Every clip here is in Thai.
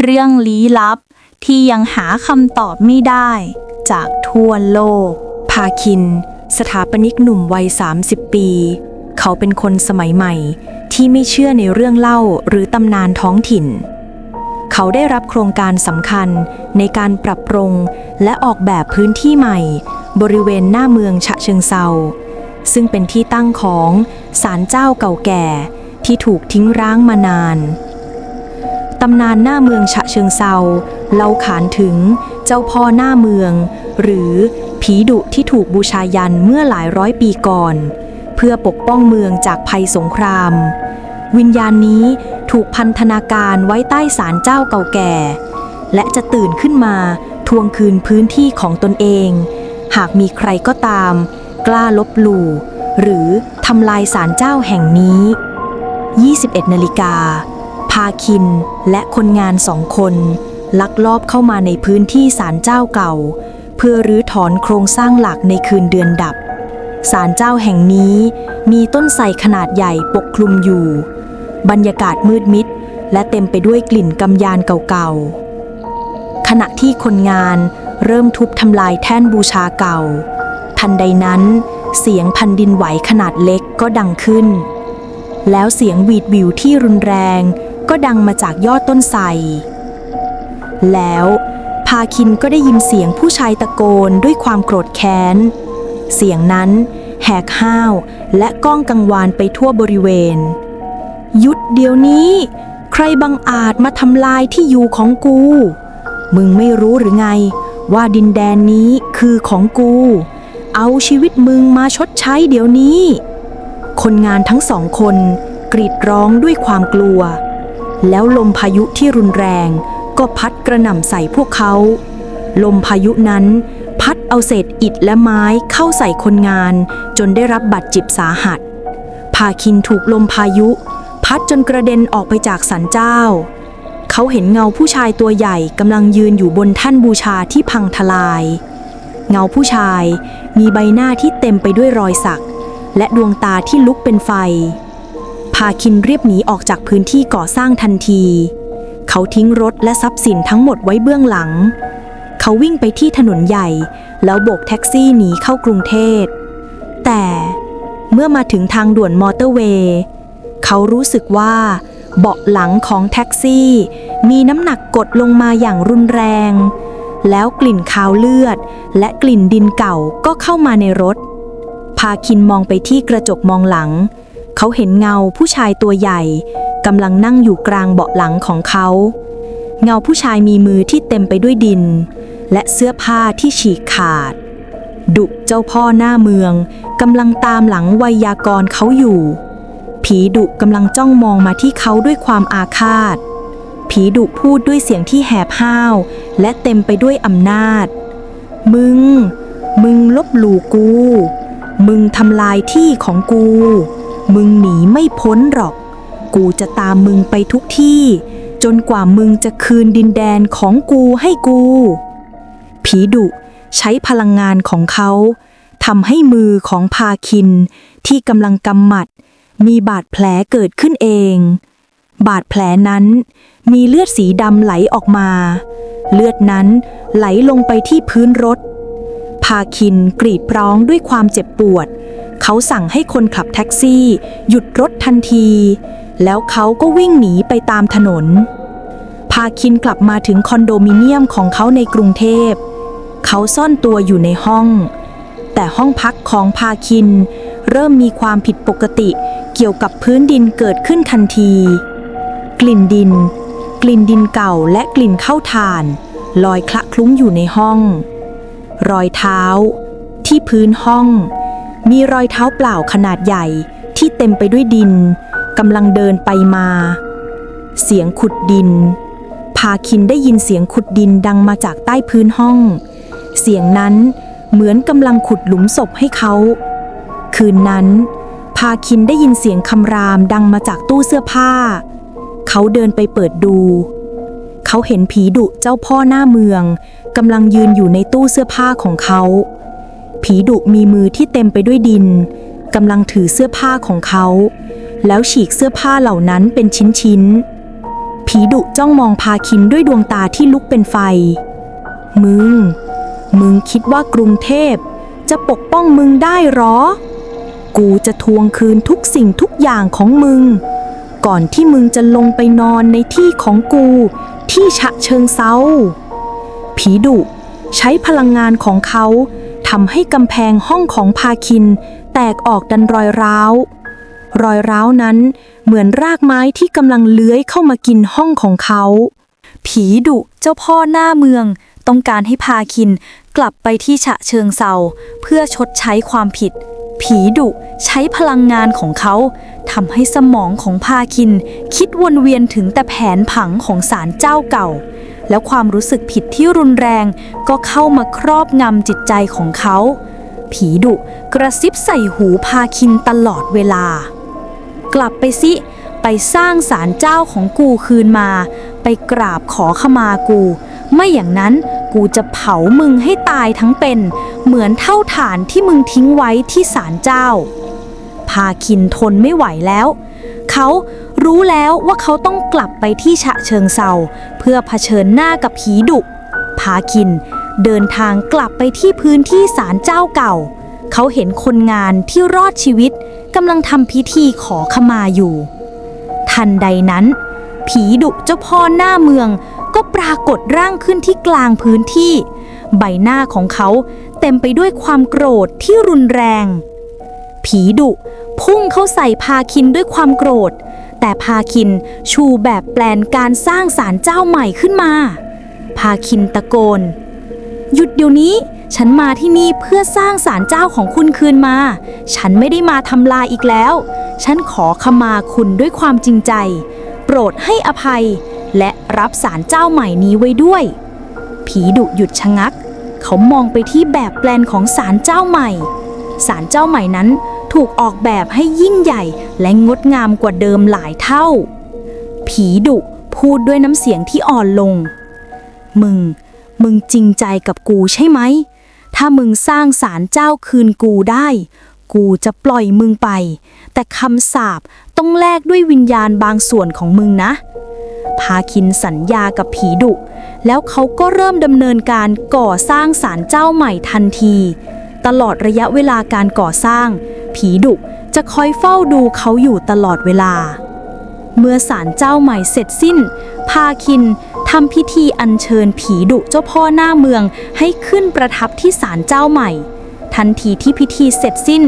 เรื่องลี้ลับที่ยังหาคำตอบไม่ได้ จากทั่วโลก พาคิน สถาปนิกหนุ่มวัย 30 ปี เขาเป็นคนสมัยใหม่ที่ไม่เชื่อในเรื่องเล่าหรือตำนานท้องถิ่น เขาได้รับโครงการสำคัญในการปรับปรุงและออกแบบพื้นที่ใหม่ บริเวณหน้าเมืองฉะเชิงเซาซึ่งเป็นที่ตั้งของศาลเจ้าเก่าแก่ที่ถูกทิ้งร้างมานาน ตำนานหน้าเมืองฉะเชิงเซาเล่าขานถึงเจ้าพ่อหน้าเมือง หรือผีดุที่ถูกบูชายันเมื่อหลายร้อยปีก่อน เพื่อปกป้องเมืองจากภัยสงคราม วิญญาณนี้ถูกพันธนาการไว้ใต้ศาลเจ้าเก่าแก่ และจะตื่นขึ้นมาทวงคืนพื้นที่ของตนเอง หากมีใครก็ตาม กล้าลบหลู่ หรือทำลายศาลเจ้าแห่งนี้ 21นาฬิกาาคินและคนงานสองคน ลักลอบเข้ามาในพื้นที่ศาลเจ้าเก่า เพื่อรื้อถอนโครงสร้างหลักในคืนเดือนดับศาลเจ้าแห่งนี้มีต้นไทรขนาดใหญ่ปกคลุมอยู่ บรรยากาศมืดมิด และเต็มไปด้วยกลิ่นกำยานเก่าๆ ขณะที่คนงานเริ่มทุบทำลายแท่นบูชาเก่า ทันใดนั้น เสียงพันดินไหวขนาดเล็กก็ดังขึ้น แล้วเสียงหวีดวิวที่รุนแรง ก็ดังมาจากยอดต้นไทร แล้วพาคินก็ได้ยินเสียงผู้ชายตะโกนด้วยความโกรธแค้น เสียงนั้นแหกห้าวและก้องกังวานไปทั่วบริเวณ หยุดเดี๋ยวนี้ ใครบังอาจมาทำลายที่อยู่ของกู มึงไม่รู้หรือไง ว่าดินแดนนี้คือของกู เอาชีวิตมึงมาชดใช้เดี๋ยวนี้ คนงานทั้งสองคนกรีดร้องด้วยความกลัว แล้วลมพายุที่รุนแรง ก็พัดกระหน่ำใส่พวกเขา ลมพายุนั้น พัดเอาเศษอิฐและไม้เข้าใส่คนงาน จนได้รับบาดเจ็บสาหัส พาคินถูกลมพายุ พัดจนกระเด็นออกไปจากสันเจ้า เขาเห็นเงาผู้ชายตัวใหญ่กำลังยืนอยู่บนแท่นบูชาที่พังทลาย เงาผู้ชายมีใบหน้าที่เต็มไปด้วยรอยสัก และดวงตาที่ลุกเป็นไฟ พาคินเรียบหนีออกจากพื้นที่ก่อสร้างทันที เขาทิ้งรถและทรัพย์สินทั้งหมดไว้เบื้องหลัง เขาวิ่งไปที่ถนนใหญ่ แล้วโบกแท็กซี่หนีเข้ากรุงเทพแต่เมื่อมาถึงทางด่วนมอเตอร์เวย์ เขารู้สึกว่า เบาะหลังของแท็กซี่ มีน้ำหนักกดลงมาอย่างรุนแรง แล้วกลิ่นคาวเลือด และกลิ่นดินเก่าก็เข้ามาในรถ พาคินมองไปที่กระจกมองหลัง เขาเห็นเงาผู้ชายตัวใหญ่กำลังนั่งอยู่กลางเบาะหลังของเขา เงาผู้ชายมีมือที่เต็มไปด้วยดิน และเสื้อผ้าที่ฉีกขาด ดุเจ้าพ่อหน้าเมืองกำลังตามหลังไวยากรเขาอยู่ ผีดุกำลังจ้องมองมาที่เขาด้วยความอาฆาต ผีดุพูดด้วยเสียงที่แหบห้าว และเต็มไปด้วยอำนาจ มึง มึงลบหลู่กู มึงทำลายที่ของกู มึงหนีไม่พ้นหรอก กูจะตามมึงไปทุกที่ จนกว่ามึงจะคืนดินแดนของกูให้กู ผีดุใช้พลังงานของเขาทำให้มือของพาคินที่กำลังกำหมัด มีบาดแผลเกิดขึ้นเอง บาดแผลนั้นมีเลือดสีดำไหลออกมา เลือดนั้นไหลลงไปที่พื้นรถ พาคินกรีดร้องด้วยความเจ็บปวด เขาสั่งให้คนขับแท็กซี่ หยุดรถทันที แล้วเขาก็วิ่งหนีไปตามถนน พาคินกลับมาถึงคอนโดมิเนียมของเขาในกรุงเทพ เขาซ่อนตัวอยู่ในห้อง แต่ห้องพักของพาคิน เริ่มมีความผิดปกติเกี่ยวกับพื้นดินเกิดขึ้นทันที กลิ่นดิน กลิ่นดินเก่าและกลิ่นเข้าถ่าน ลอยคละคลุ้งอยู่ในห้อง รอยเท้า ที่พื้นห้อง มีรอยเท้าเปล่าขนาดใหญ่ที่เต็มไปด้วยดินกำลังเดินไปมา เสียงขุดดิน พาคินได้ยินเสียงขุดดินดังมาจากใต้พื้นห้อง เสียงนั้นเหมือนกำลังขุดหลุมศพให้เขา คืนนั้น พาคินได้ยินเสียงคำรามดังมาจากตู้เสื้อผ้า เขาเดินไปเปิดดู เขาเห็นผีดุเจ้าพ่อหน้าเมืองกำลังยืนอยู่ในตู้เสื้อผ้าของเขา ผีดุมีมือที่เต็มไปด้วยดินกำลังถือเสื้อผ้าของเขา แล้วฉีกเสื้อผ้าเหล่านั้นเป็นชิ้นๆ ผีดุจ้องมองพาคินด้วยดวงตาที่ลุกเป็นไฟ มึง มึงคิดว่ากรุงเทพ จะปกป้องมึงได้หรอ กูจะทวงคืนทุกสิ่งทุกอย่างของมึง ก่อนที่มึงจะลงไปนอนในที่ของกูที่ฉะเชิงเซาผีดุใช้พลังงานของเขา ทำให้กำแพงห้องของพาคิน แตกออกดันรอยร้าว รอยร้าวนั้นเหมือนรากไม้ที่กำลังเลื้อยเข้ามากินห้องของเขา ผีดุเจ้าพ่อหน้าเมือง ต้องการให้พาคินกลับไปที่ฉะเชิงเซาเพื่อชดใช้ความผิด ผีดุใช้พลังงานของเขาทำให้สมองของพาคิน คิดวนเวียนถึงแต่แผนผังของศาลเจ้าเก่า แล้วความรู้สึกผิดที่รุนแรง ก็เข้ามาครอบงำจิตใจของเขา ผีดุกระซิบใส่หูพาคินตลอดเวลา กลับไปสิ ไปสร้างศาลเจ้าของกูคืนมา ไปกราบขอขมากู ไม่อย่างนั้นกูจะเผามึงให้ตายทั้งเป็น เหมือนเท่าฐานที่มึงทิ้งไว้ที่ศาลเจ้า พาคินทนไม่ไหวแล้ว เขา รู้แล้วว่าเขาต้องกลับไปที่ฉะเชิงเซาเพื่อเผชิญหน้ากับผีดุ พาคิน เดินทางกลับไปที่พื้นที่ศาลเจ้าเก่า เขาเห็นคนงานที่รอดชีวิตกำลังทำพิธีขอขมาอยู่ ทันใดนั้น ผีดุเจ้าพ่อหน้าเมืองก็ปรากฏร่างขึ้นที่กลางพื้นที่ ใบหน้าของเขาเต็มไปด้วยความโกรธที่รุนแรง ผีดุพุ่งเข้าใส่พาคินด้วยความโกรธ แต่พาคินชูแบบแปลนการสร้างศาลเจ้าใหม่ขึ้นมา พาคินตะโกน หยุดเดี๋ยวนี้ ฉันมาที่นี่เพื่อสร้างศาลเจ้าของคุณคืนมา ฉันไม่ได้มาทำลายอีกแล้ว ฉันขอขมาคุณด้วยความจริงใจ โปรดให้อภัย และรับศาลเจ้าใหม่นี้ไว้ด้วย ผีดุหยุดชะงัก เขามองไปที่แบบแปลนของศาลเจ้าใหม่ศาลเจ้าใหม่นั้น ถูกออกแบบให้ยิ่งใหญ่และงดงามกว่าเดิมหลายเท่า ผีดุพูดด้วยน้ำเสียงที่อ่อนลง มึง มึงจริงใจกับกูใช่ไหม ถ้ามึงสร้างศาลเจ้าคืนกูได้ กูจะปล่อยมึงไป แต่คำสาปต้องแลกด้วยวิญญาณบางส่วนของมึงนะ พาคินสัญญากับผีดุ แล้วเขาก็เริ่มดำเนินการก่อสร้างศาลเจ้าใหม่ทันที ตลอดระยะเวลาการก่อสร้าง ผีดุจะคอยเฝ้าดูเขาอยู่ตลอดเวลา เมื่อศาลเจ้าใหม่เสร็จสิ้น พาคินทำพิธีอัญเชิญผีดุเจ้าพ่อหน้าเมืองให้ขึ้นประทับที่ศาลเจ้าใหม่ ทันทีที่พิธีเสร็จสิ้น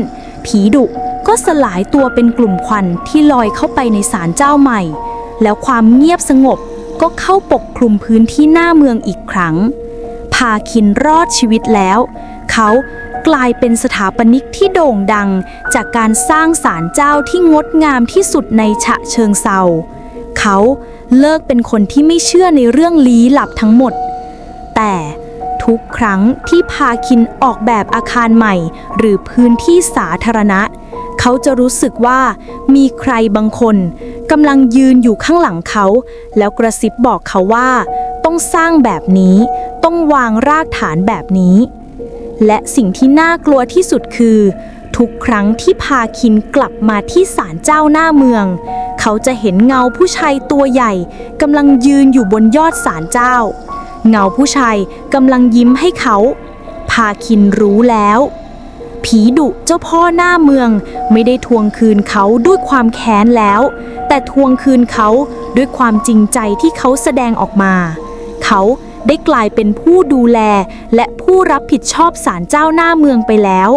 ผีดุก็สลายตัวเป็นกลุ่มควันที่ลอยเข้าไปในศาลเจ้าใหม่ แล้วความเงียบสงบก็เข้าปกคลุมพื้นที่หน้าเมืองอีกครั้ง พาคินรอดชีวิตแล้ว เขา กลายเป็นสถาปนิกที่โด่งดัง จากการสร้างศาลเจ้าที่งดงามที่สุดในฉะเชิงเซาเขาเลิกเป็นคนที่ไม่เชื่อในเรื่องลี้ลับทั้งหมด แต่ทุกครั้งที่พาคินออกแบบอาคารใหม่ หรือพื้นที่สาธารณะ เขาจะรู้สึกว่ามีใครบางคนกำลังยืนอยู่ข้างหลังเขา แล้วกระซิบบอกเขาว่า ต้องสร้างแบบนี้ ต้องวางรากฐานแบบนี้ และสิ่งที่น่ากลัวที่สุดคือ ทุกครั้งที่พาคินกลับมาที่ศาลเจ้าหน้าเมือง เขาจะเห็นเงาผู้ชายตัวใหญ่กำลังยืนอยู่บนยอดศาลเจ้า เงาผู้ชายกำลังยิ้มให้เขา พาคินรู้แล้ว ผีดุเจ้าพ่อหน้าเมืองไม่ได้ทวงคืนเขาด้วยความแค้นแล้ว แต่ทวงคืนเขาด้วยความจริงใจที่เขาแสดงออกมา เขา ได้กลายเป็นผู้ดูแล และผู้รับผิดชอบศาลเจ้าหน้าเมืองไปแล้ว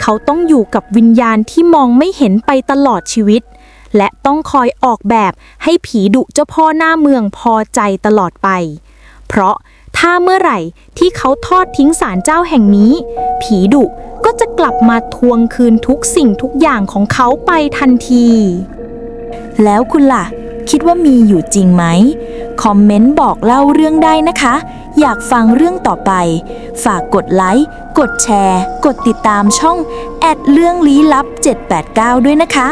เขาต้องอยู่กับวิญญาณที่มองไม่เห็นไปตลอดชีวิต และต้องคอยออกแบบให้ผีดุเจ้าพ่อหน้าเมืองพอใจตลอดไป เพราะถ้าเมื่อไหร่ที่เขาทอดทิ้งศาลเจ้าแห่งนี้ ผีดุก็จะกลับมาทวงคืนทุกสิ่งทุกอย่างของเขาไปทันที แล้วคุณล่ะ คิดว่ามีอยู่จริงไหม คอมเมนต์บอกเล่าเรื่องได้นะคะ อยากฟังเรื่องต่อไป ฝากกดไลค์ กดแชร์ กดติดตามช่องแอดเรื่องลี้ลับ 789 ด้วยนะคะ